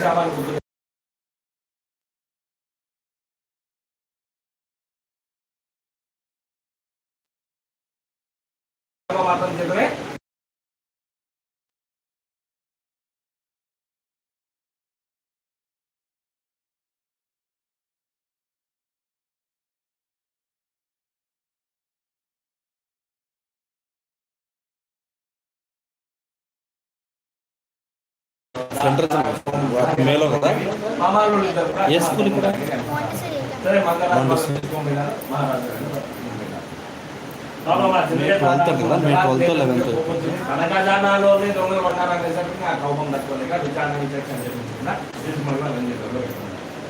加班工资 centre మేలో కదా ఏ school ఇక్కడ? ట్వెల్త్ కదా? May twelfth, eleventh.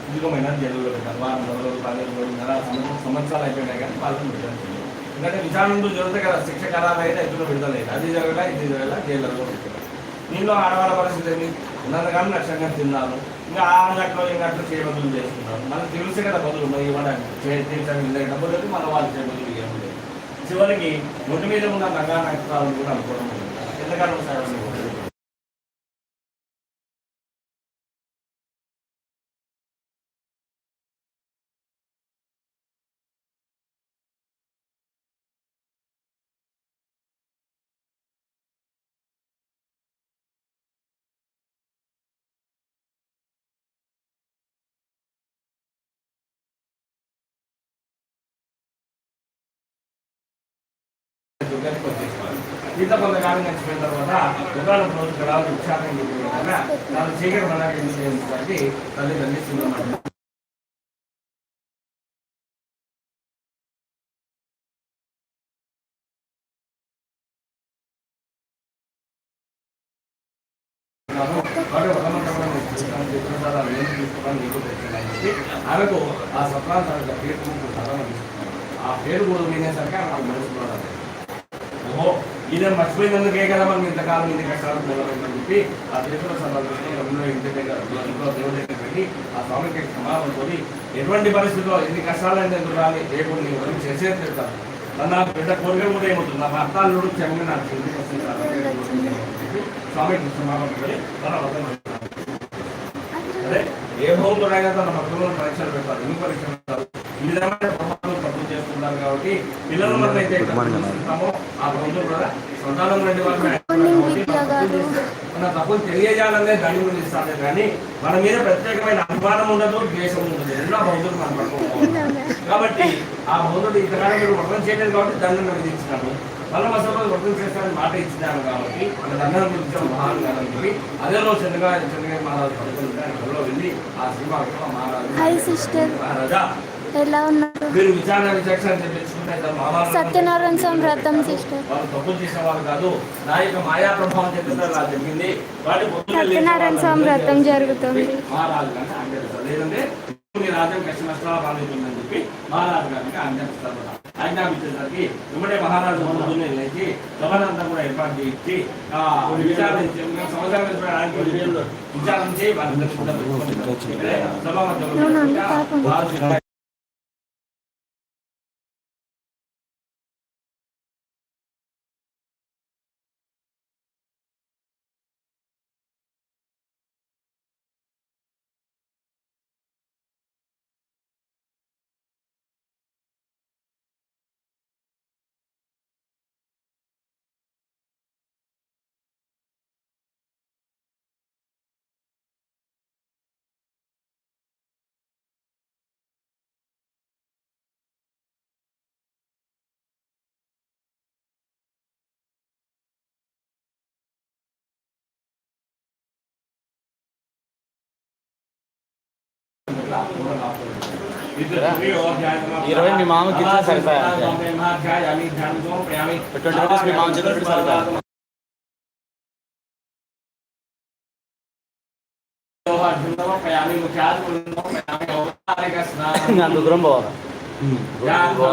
ఇదిగోమైనా జైల్లో పెట్టారు వారం రోజులు పదిహేను రోజులు నెల సంవత్సరం- సంవత్సరాలు అయిపోయినాయి కానీ వాళ్ళని విడుదల చేయలేదు ఎందుకంటే విచారణలో జరుగుతాయి కదా శిక్ష ఖరాబ్ అయితే ఎదురు విడుదల అది జరగల ఇది జరగల జైల్లో దీనిలో ఆడవాళ్ళ పరిస్థితి ఏమి ఉన్నంతకాలం లక్ష్యంగా తిన్నాను. ఇంకా ఆ గట్లో ఈ అట్లా చేయబదులు చేస్తున్నాను మనకు తెలిసే కదా బదులు మరి ఇవ్వడానికి తీర్చడానికి డబ్బులు లేదు మన వాళ్ళు చేయబదులు ఇవ్వడం లేదు. చివరికి ఒంటి మీద ఉన్న నగా నక్షత్రాలను కూడా అనుకోవడం లేదు. ఎందుకంటే వచ్చేసేవారు. కొంతకాలం గడిచిపోయిన తర్వాత ఒకనొక రోజు గడాలు విచారణ చెప్పిన వాళ్ళు చీకటి మనకి ఎందుకు చేయించడానికి తల్లి ఆ వాడు ఒక మంత్రం తీసుకుంటాను, చెప్పిన తర్వాత అది ఏం తీసుకోవడానికి నీకు తెచ్చాను అని చెప్పి ఆమెకు ఆ స్వప్నాంతానికి పేరు తీసుకుంటాను ఆ పేరు కూడా వినేసరికి ఆమె నాకు మనసు కూడా రాలేదు. ఓహో ఇదే మర్చిపోయినందుకే కదా మనం ఇంతకాలం ఇంటి కష్టాలు మూలమైందని చెప్పి ఆ తిరుపతి సందర్భంలో రమణ ఇంటి దగ్గర దేవుడి దగ్గర పెట్టి ఆ స్వామికి క్షమాపణ కోరి ఎటువంటి పరిస్థితిలో ఎన్ని కష్టాలు అయితే ఎందుకు రాలి నీ వరకు చేసే తిడతాను నన్ను నా బిడ్డ కోరిక కూడా ఏమవుతుంది? నా భర్తాలు క్షమంగా నాకు ఇంటికి వస్తుంది స్వామికి క్షమాపణ కోరి తన వద్ద అదే ఏ భౌతుడైనా తన భక్తులను పరీక్షలు పెడతారు ఎన్ని పరీక్షలు ఈ విధమైన కాబట్టి పిల్లలు మనం అయితే చూస్తున్నామో ఆ కూడా సంతానం మన తప్పులు తెలియజేయాలనే దాని గురించి ఇస్తాను. కానీ మన మీద ప్రత్యేకమైన అభిమానం ఉండదు ద్వేషం ఉండదు. ఎన్నో భౌతులు మనం కాబట్టి ఆ భౌతుడు ఇంతకాలం మీరు వర్ణం చేయలేదు కాబట్టి దండన విధించినాము. మళ్ళీ అసలు వర్ణం చేస్తారని మాట ఇచ్చినాను కాబట్టి మన దండన గురించి మహాన్ కాదని చెప్పి అదే రోజు చంద్రగా చంద్రగా మహారాజు పడుతుంటే ఆయన కల్లో వెళ్ళి ఆ మహారాజు సిస్టర్. మహారాజా ఎలా ఉన్నారు? మీరు విచారణ విచక్షణ చెప్పించుకుంటే సత్యనారాయణ స్వామి వ్రతం సిస్టర్. వాళ్ళు తప్పులు చేసేవారు కాదు. నా యొక్క మాయా ప్రభావం చెప్పితే అలా జరిగింది సత్యనారాయణ స్వామి వ్రతం జరుగుతుంది. మహారాజు గారికి ఆజ్ఞాపిస్తారు లేదంటే మీ రాజ్యం కష్ట నష్టాలు పాలవుతుందని చెప్పి మహారాజు గారికి ఆజ్ఞాపిస్తారు ఆజ్ఞాపించేసరికి ఇమ్మడే మహారాజు పొద్దున్నే లేచి సభనంతా కూడా ఏర్పాటు చేయించి ఆ విచారణ సంవత్సరం విచారణ చేయి వాళ్ళందరికీ కూడా పెట్టుకొని ఇక్కడే సభా ఇరవై మీ మామకి ఇస్తే సరిపోయాయి. ట్వంటీ రూపీస్ మీ మామ చేతిలో పెడితే సరిపోయాయి. అంత దూరం పోవాలి వాసుదేవ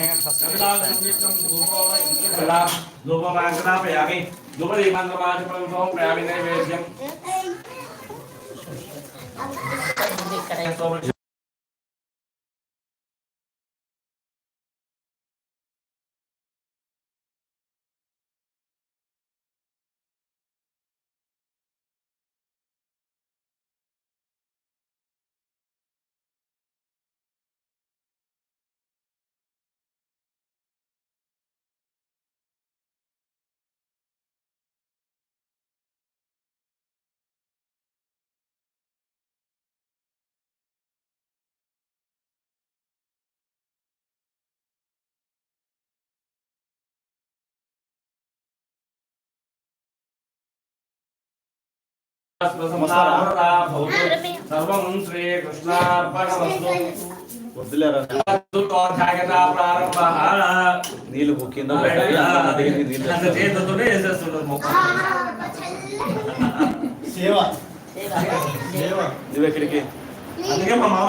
శ్రీకృష్ణార్పణమస్తు వద్దులేరా ప్రారంభ నీళ్ళు కింద నా దగ్గరికి నీళ్ళు తెస్తారు. చేతులతోనే వేసేస్తుంటారు మొక్క నువ్వు ఎక్కడికి అందుకే మా మామ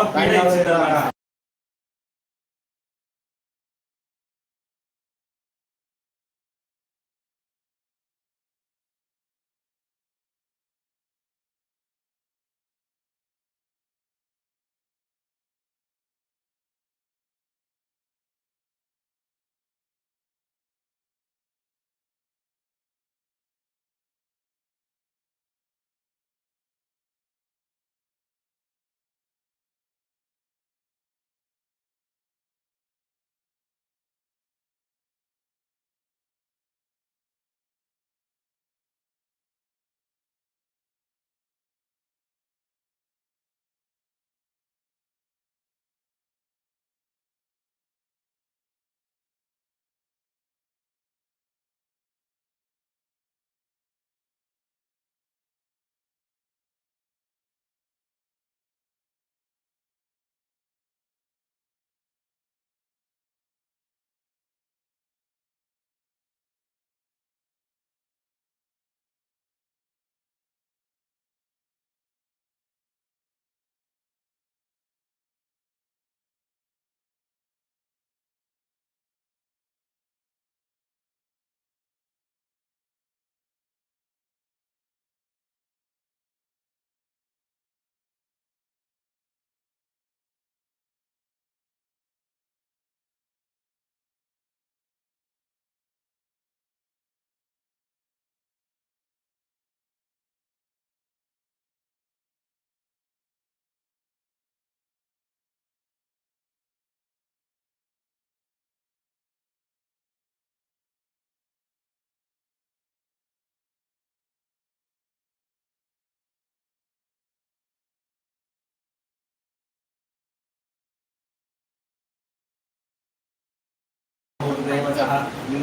నీ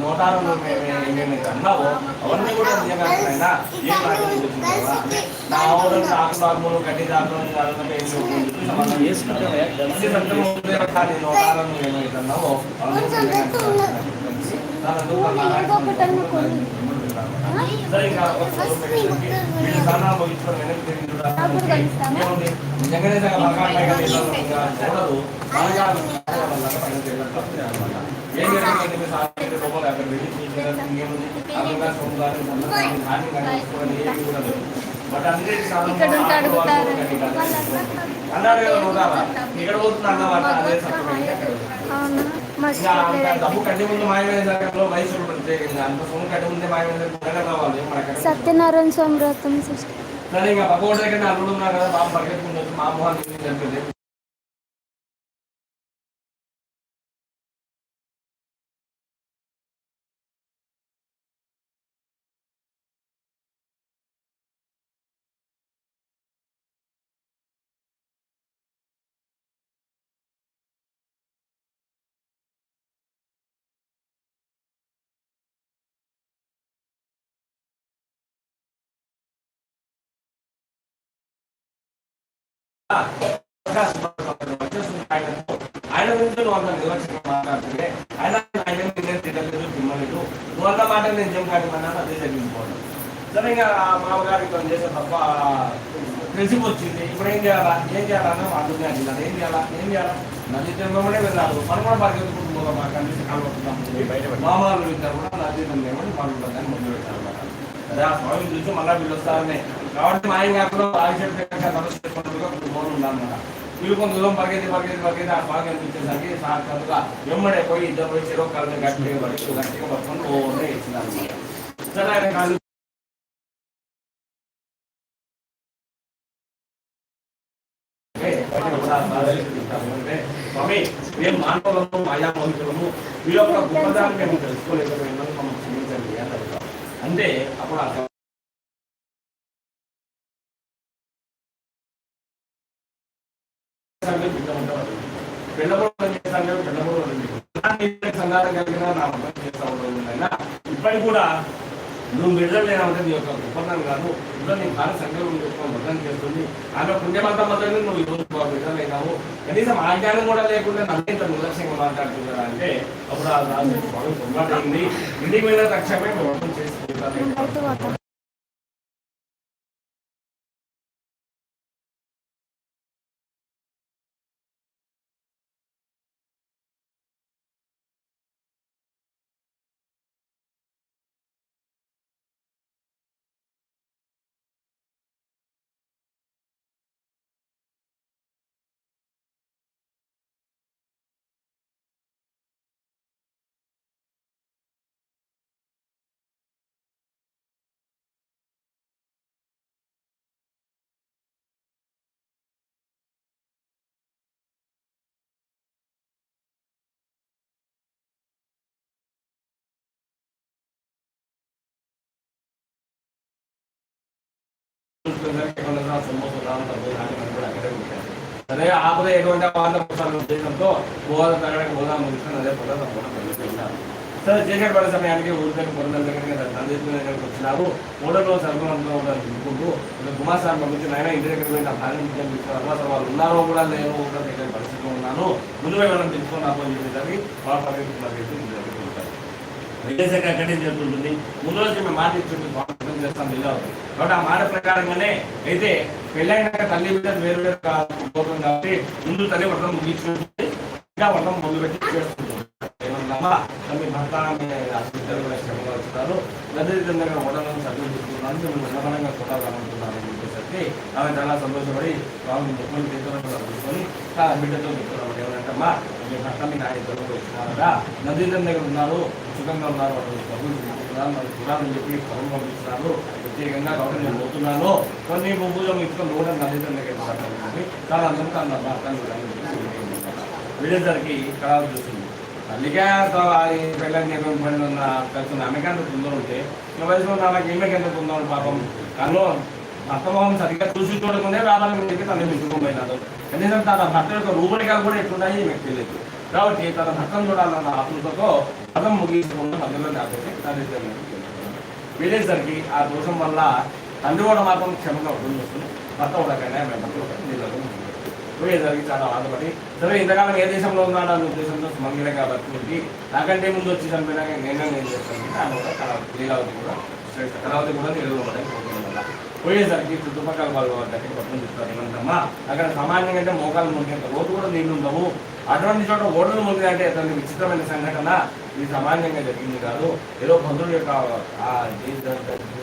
ఏమేమైతే అన్నావో అవన్నీ కూడా నిజంగా ఏం రాకపోతున్నావా నా ఆవులను ఆకు భాగములు గడ్డి దాకులను కావాలంటే ఏం సమాధానం వేసుకుంటావా? మంచి సంతము దేవత నీ నోటాలను ఏమైతే అన్నావో అవన్నీ నిజంగా సరే ఇంకా వీళ్ళు సానా వెనక్కి తిరిగి చూడాలి నిజంగానే పైగా చూడదు బాగా పైన ఏం జరిగింది మీ సామాన్య అక్కడ వెళ్ళి చూసేదానికి ఏముంది అక్కడ సోమవారం సందర్భాన్ని కూడా బట్ అన్నారు కదా ఇక్కడ అన్నమాట అదే డబ్బు ముందు మాయమైన వయసు ప్రత్యేకంగా అంత సొమ్ము ముందే మాయమైన రావాలి మనకి సత్యనారాయణ స్వామి వ్రతం సిస్టర్. సరే ఇంకా దగ్గర అల్లుడు ఉన్నారు కదా బాబు పరిగెత్తుకుంటుంది మా మొహాన్ని చంపింది. ఆయన గురించి నువ్వు అంత నిర్వచనం మాట్లాడుతుంటే ఆయన ఆయన నేను తినలేదు తిమ్మలేదు నువ్వు అన్న మాట నేను నిజం కాదు అదే జరిగిపోవడం సరే ఇంకా మామగారు ఇట్లా చేసే తప్ప తెలిసిపోచ్చింది ఇప్పుడు ఏం చేయాలా ఏం చేయాలన్నా అర్థం కాదు ఏం చేయాలా ఏం చేయాలా నది తీరంలోనే వెళ్ళారు మనం కూడా పరిగెత్తుకుంటూ పోదాం మాకు అన్ని కూడా నది ముందు పెట్టారు అన్నమాట. అదే ఆ స్వామి చూసి మళ్ళీ వీళ్ళు వస్తారని కాబట్టి మా ఆయన కాకుండా ఆయుష్ తపస్సు చేసుకున్నట్టుగా కొన్ని వీళ్ళు కొంత దూరం పరిగెత్తి పరిగెత్తి పరిగెత్తి ఆ బాగా అనిపించేసరికి సాక్షాత్తుగా వెంబడే పోయి ఇద్దరు పోయి చెరువు కాళ్ళని గట్టిగా పడి గట్టిగా పట్టుకొని ఓనే ఇచ్చినారు సరే ఆయన కాదు స్వామి మేము మానవులము మాయామోహితులము మీ యొక్క గొప్పదాన్ని మేము మమ్మల్ని క్షమించండి అంటే అప్పుడు ఆ సంఘాలు కలిగిన నా మతం చేస్తా ఉండదు ఇప్పటికి కూడా నువ్వు విడదలేనంటే నీ యొక్క ఒప్పందం కాదు ఇందులో నీ భారత సంఘం పెట్టుకొని మతం చేస్తుంది ఆమె పుణ్యమంతా మొదలు నువ్వు ఈరోజు విడుదలైనావు కనీసం ఆజ్ఞానం కూడా లేకుండా నన్ను ఇంత నిర్లక్ష్యంగా మాట్లాడుతున్నారా అంటే అప్పుడు ఆ రాజు స్వామి పొరపాటు అయింది ఇంటికి పోయిన తక్షణమే మొత్తం చేసుకుంటాను అదే ఆపద ఎటువంటి వాళ్ళ ఉద్దేశంతో గోదా తగ్గడానికి గోదా ముగిస్తుంది అదే పొలం సరే చీకటి పడే సమయానికి ఊరికని పొలం దగ్గరికి దగ్గరికి వచ్చినారు మూడో రోజు సర్వంతో తిరుగుకుంటూ కుమార్ పంపించి నాయన ఇంటి దగ్గర పోయి నా భార్య తీసుకున్నారు అసలు వాళ్ళు ఉన్నారో. కూడా నేను కూడా దగ్గర పరిస్థితిలో ఉన్నాను ముందు మనం తీసుకొని అని చెప్పేసరికి వాళ్ళ పరిగెత్తుకున్నారు విదేశాఖ అక్కడే జరుగుతుంది మూడు రోజులు మేము మాట ఇచ్చుంటే బాగుంటుంది చేస్తాం ఇలా కాబట్టి ఆ మాట ప్రకారంగానే అయితే పెళ్ళైనాక తల్లి మీద వేరు వేరు పోతుంది కాబట్టి ముందు తల్లి వ్రతం ముగించుకుంటుంది ఇంకా వ్రతం ముందు పెట్టి చేస్తుంది మీ భర్త మీ ఇద్దరు కూడా శ్రమగా వచ్చుతారు నదిదంగా వడలను సభ్యులు మేము ఉన్నతంగా చూడాలనుకుంటున్నాను అని చెప్పేసరికి ఆమె చాలా సంతోషపడి స్వామి ముఖ్యమంత్రి తీసుకున్నట్టు తీసుకొని ఆ బిడ్డతో చెప్తున్నాం ఏమంటే అమ్మా మీ భర్త మీ నాయకులు వచ్చినారా? నదీంద్రం దగ్గర ఉన్నారు. సిద్ధంగా ఉన్నారు. వాళ్ళు డబ్బులు తీసుకున్నారు మరి చూడాలని చెప్పి పనులు పంపిస్తున్నారు. ప్రత్యేకంగా కాబట్టి నేను పోతున్నాను కొన్ని పూజలు ఇచ్చుకొని కూడా నదీతం దగ్గర మాట్లాడుతుంది చాలా అందరికీ అన్న భర్తను వెళ్ళేసరికి కళాలు చూసింది తల్లిగా పిల్లలకి ఎంత పని ఉన్న కలిసి ఆమెకి తొందర ఉంటే ఈ వయసులో ఉన్న ఆమెకి ఈమెకి ఎంత తొందర పాపం కన్ను భర్తమోహం సరిగ్గా చూసి చూడకుండా రావాలని చెప్పి తను విసుకుపోయినాడు కనీసం తన భర్త యొక్క రూపడికలు కూడా ఎట్లున్నాయి మీకు తెలియదు. కాబట్టి తన భర్తను చూడాలన్న ఆతృతతో పదం ముగించుకుంటూ మధ్యలో ఆపేసి తండ్రి వెళ్ళేసరికి ఆ దోషం వల్ల తండ్రి కూడా మాత్రం క్షమంగా ఉంటుంది వస్తుంది భర్త కూడా కానీ ఆమె భర్త కూడా నీళ్ళలో పోయేసరికి చాలా బాధపడి సరే ఇంతకాలం ఏ దేశంలో ఉన్నాడు అన్న ఉద్దేశంతో సుమంగిలంగా బతుకుంటే నాకంటే ముందు వచ్చి చనిపోయినాక నేను నేను చేస్తాను ఆమె కూడా కళ- లీలావతి కూడా శ్రేష్ఠ కళావతి కూడా నీళ్ళు పోయేసరికి చుట్టుపక్కల వాళ్ళు దగ్గర పట్టుకుని చెప్తారు ఏమంటమ్మా అక్కడ సామాన్యంగా అంటే మోకాలు మునిగేంత లోతు కూడా నీళ్ళు ఉండవు. అటువంటి చోట ఓడలు మునిగాయంటే అతని విచిత్రమైన సంఘటన ఇది సామాన్యంగా జరిగింది కాదు. ఏదో బంధువుల యొక్క ఆ జీవిత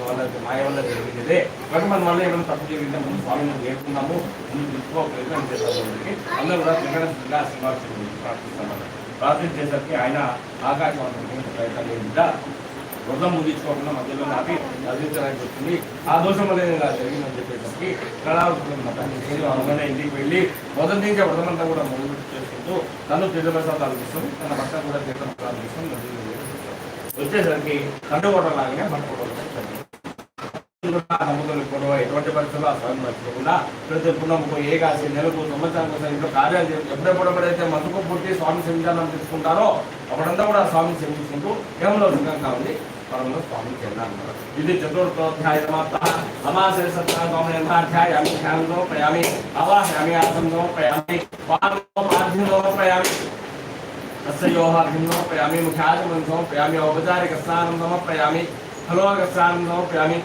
వల్ల మాయ వల్ల జరిగింది. కాబట్టి మనం మళ్ళీ ఏమైనా తప్పు జరిగింటే ముందు స్వామిని చేరుకున్నాము ముందు తెలుసుకో ప్రయత్నం చేస్తాము అందరూ కూడా త్రికరణ శ్రీగా శ్రీనివాసం గురించి ప్రార్థిస్తామన్నారు ప్రార్థించేసరికి ఆయన ఆకాశవాణి ప్రయత్నం చేసిందా వృధం ముగించుకోకుండా మధ్యలో నాపి నదించడానికి వచ్చింది. ఆ దోషం వల్ల ఇలా జరిగిందని చెప్పేసరికి కళావతున్న ఇంటికి వెళ్ళి మొదటి నుంచి వ్రతం కూడా మొదలు చేసుకుంటూ తను తీర్థప్రసాదాలు తీసుకొని తన భర్త కూడా తీర్థం తీసుకొని వచ్చేసరికి తండ్రి కూడా లాగానే భర్త కూడా నమ్ముతున్న గొడవ ఎటువంటి పరిస్థితుల్లో ఆ స్వామి మర్చిపోకుండా ప్రతి పుణ్యముకు ఏ కాసి నెలకు సంవత్సరం కోసం ఇంట్లో కార్యాలు ఎప్పుడెప్పుడెప్పుడైతే మతుకు పుట్టి స్వామి సెమించాలని తీసుకుంటారో అప్పుడంతా కూడా స్వామిని సేవించుకుంటూ కేవలం సుఖంగా ఉంది. ಪರಮ ಸ್ವಾಮಿ ಚೆನ್ನಮ್ಮ ಇದು ಚತುರ್ಥೋಧ್ಯಾಯ ಸಮಾಪ್ತಃ ಅಮಾಸೆ ಸಪ್ತಾಹಂ ನಿರ್ಮಾಧ್ಯಾಯಾಮಿ ಧ್ಯಾನ ಸಮರ್ಪಯಾಮಿ ಅವಾಹಯಾಮಿ ಆಸಂ ಸಮರ್ಪಯಾಮಿ ಪಾದಂ ಮಾಧ್ಯಂ ಸಮರ್ಪಯಾಮಿ तस्योः अभिं समर्पयामि मुख्यादिमं समर्पयामि औपचारिकस्नानं समर्पयामि फलोगस्नानं समर्पयामि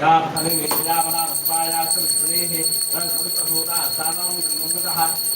या फलिनि या फला रस्पाया कृष्णेः रसभूता स्थानं गृहः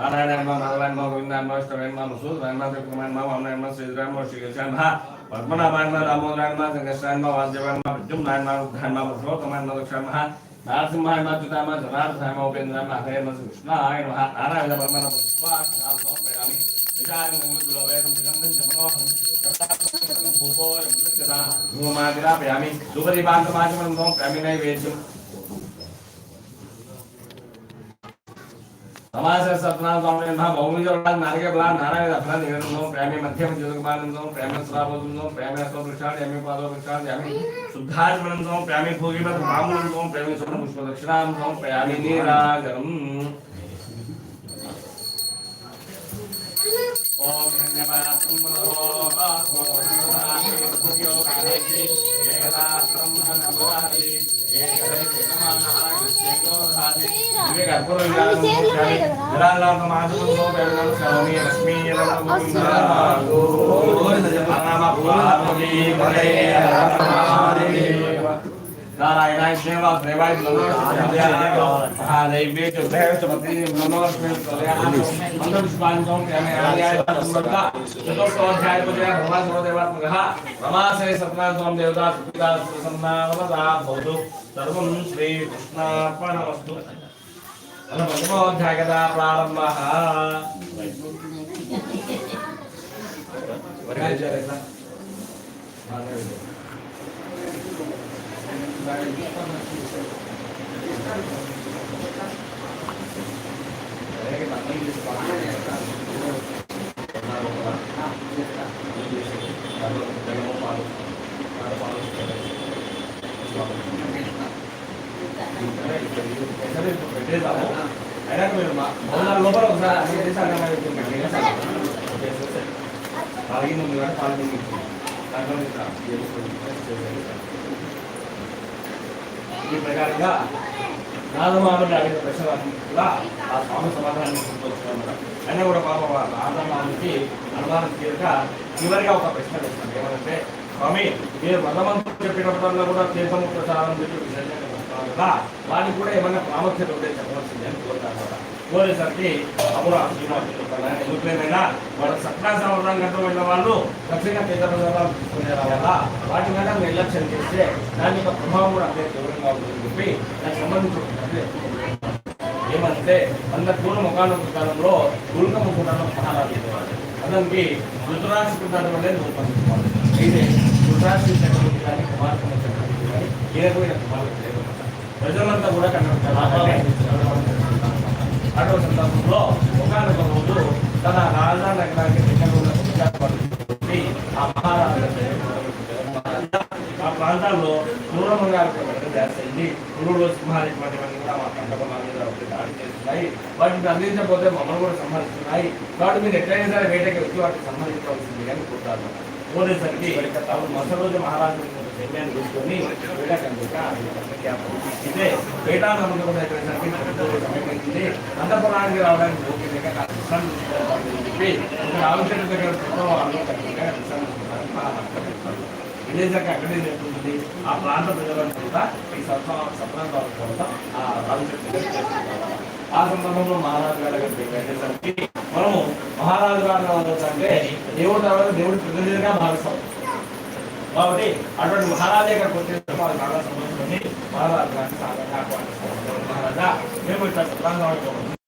నారాయణమ్మ మంగళమ్మ గోవిందమ్మ ఇష్టమ్మ సూత్రమ్మ త్రిపురమ్మ వామనమ్మ శ్రీధరమ్మ శ్రీకృష్ణమ్మ పద్మనాభాయమ్మ రామోదరాయమ్మ సంకృష్ణమ్మ వాసుదేవమ్మ విద్యుమ్నాయమ్మ ఉద్ధాయమ్మ పురుషోత్తమమ్మ దక్షమ్మ నరసింహాయమ్మ అచ్యుతామ జనార్దనాయమ ఉపేంద్రమ్మ హరేమ కృష్ణ ఆయన నారాయణ పరమన పుష్పామి భూపో భూమాదిరాపయామి సుపరిపాంతమాచమనం ప్రమిణైవేద్యం नमः दक्षाय नमः नारसिंहाय नमः अच्युताय नमः जनार्दनाय नमः उपेन्द्राय नमः हरे नमः कृष्णाय नमः नारायण ब्रह्म नमः पुष्पाक्षरां समर्पयामि विजाय नमः गुलोवेदं सुगन्धं च मनोहरं भूपो मृत्यदा धूमादिरापयामि सुपरिपान्तमाचमनं समर्पयामि नारायणाय श्रीवासदेवाय नमो महादेव्ये च भैरवपति नमो लक्ष्मी कल्याणाय अंधविश्वासों प्रेमे आर्याय समृद्धा चतुर्थोऽध्याय पदया भगवान् सर्वदेवात्मकः रमासे सप्तनाथों देवता सुपिता सुसन्नावदा भवतु सर्वं श्रीकृष्णार्पणमस्तु సర్వం శ్రీకృష్ణార్పణమస్తు ప్రథమోధ్యాయదా ప్రారంభ చేస్తాము. అయినాక మీరు మా లోపల ఒకసారి అన్ని చేశారు పాల్గొని ఉంది కానీ పాల్గొని ఈ ప్రకారంగా నాదమామని అడిగిన ప్రశ్నలన్నీ కూడా ఆ స్వామి సమాధానం తీసుకొచ్చుకున్నారు అయినా కూడా పాప నాదమానికి అనుమానం తీరక చివరిగా ఒక ప్రశ్న వేస్తాను ఏమంటే స్వామి మీరు మదమంత్రం చెప్పినప్పుడల్లా కూడా తీర్థము ప్రచారం చెప్పి కనుక చేస్తారు వాటికి కూడా ఏమైనా ప్రాముఖ్యత ఉంటే చెప్పవలసింది అని కోరుతాను కోరేసరికి అప్పుడు ఆ ఎందుకైనా వాళ్ళ సత్నా సంవత్సరం గంటలు వెళ్ళిన వాళ్ళు ఖచ్చితంగా తీర్థ ప్రచారాలు తీసుకునే రావాలా వాటి మీద నిర్లక్ష్యం చేస్తే దాని యొక్క ప్రభావం కూడా అంతే తీవ్రంగా ఉంటుందని చెప్పి దానికి సంబంధించిన ఏమంటే అంత పూర్ణ ముఖానంద కాలంలో దుర్గ ముఖాలను మహారాజు ఉండేవాడు. అతనికి ధృతరాష్ట్ర కుటుంబం అనేది రూపొందించుకోవాలి. అయితే ధృతరాష్ట్ర చక్రవర్తి కానీ కుమార్తె చక్రవర్తి కానీ ఏ రకమైన ప్రజలంతా కూడా అటువంటి సందర్భంలో ఒకనొక రోజు తన రాజధాని నగరానికి దగ్గర ఉన్న విద్యార్థి ఆ మహారాజు ఆ ప్రాంతాల్లో క్రూరమంగా చేస్తుంది. క్రూరుడు సింహాలు ఇటువంటివన్నీ కూడా మా పంటకు మా మీద దాడి చేస్తున్నాయి. వాటిని అందించకపోతే మమ్మల్ని కూడా సంహరిస్తున్నాయి. కాబట్టి మీరు ఎట్లయినా సరే వేటకి వచ్చి వాటిని అని కోరుతారు పోలేసరికి అప్పుడు మరుసటి రోజు మహారాజు సైన్యాన్ని తీసుకొని వేటకందుక ఇదే వేటా నమ్మకం ఎక్కడేసరికి సమయమైంది అంతపురానికి రావడానికి ఓకే చెప్పి ఇక్కడ ఆలోచన దగ్గర అక్కడే జరుగుతుంది. ఆ ప్రాంత ప్రజలంతా ఈ సత్వ సత్రాంతాల ఆ రాజశక్తి ఆ సందర్భంలో మహారాజు గారు దగ్గరికి వెళ్ళేసరికి మనము మహారాజు గారు అంటే దేవుడు తర్వాత దేవుడు ప్రతినిధిగా భావిస్తాం. కాబట్టి అటువంటి మహారాజే గారికి వచ్చేసి వాళ్ళు చాలా సంబంధించుకొని మహారాజు గారిని సాధారణ మహారాజా మేము ఇట్లా సత్రాంగం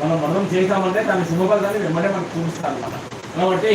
మనం మనం చేసామంటే దాని శుభఫలితాన్ని వెంబడే మనకు చూపిస్తాం అన్నమాట కాబట్టి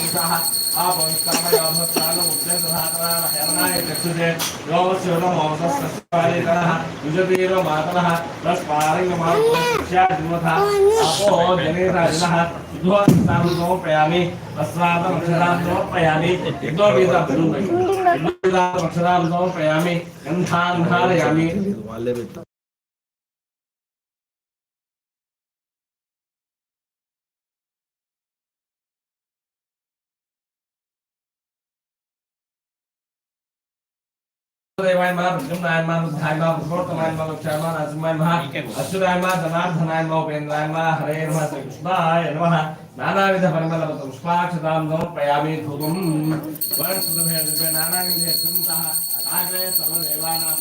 మనం ఇంకా స్వామి మళ్ళా వచ్చింది. మహారాజు సమర్పయామి సమర్పయామి సమర్పయామి గంధాన్ధారయామి వాళ్ళే పెట్టారు దేవాయ మా భద్రనాయ మా బుద్ధాయ మా పురుషోత్తమాయ మా లక్ష్మాయ నరసింహాయ మా అచ్యుతాయ మా మా ఉపేంద్రాయ మా హరే నమ శ్రీకృష్ణాయ నమ నానావిధ పరిమళ పుష్పాక్షతాం సమర్పయామి ధూపం నానావిధ సంతః ఆగ్రే సర్వదేవానాం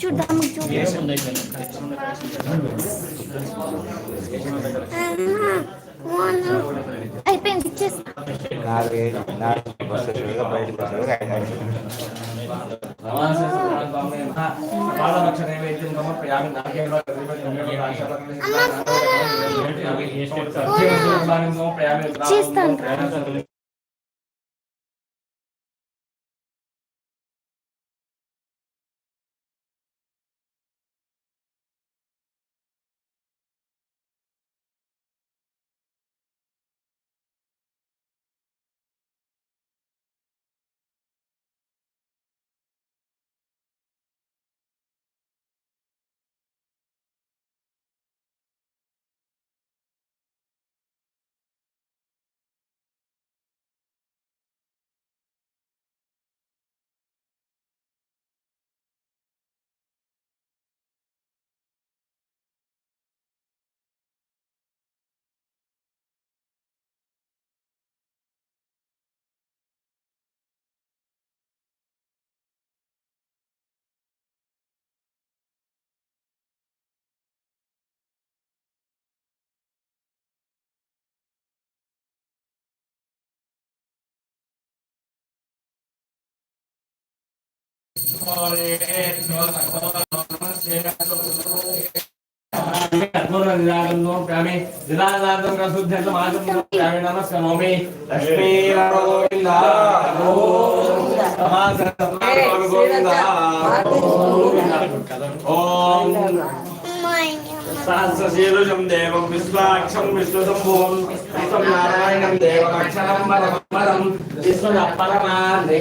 చూద్దాం అయిపోయింది ఇచ్చేసి నాలుగైదు నాలుగు బస్సులుగా బయటకు వచ్చారు చేస్తాను నమస్కారం ఓం సహస్రశీలుషం దేవం విశ్వాక్షం విష్ణుశంభువం విశ్వం నారాయణం దేవమక్షరం పరమం విశ్వద పరమాన్ని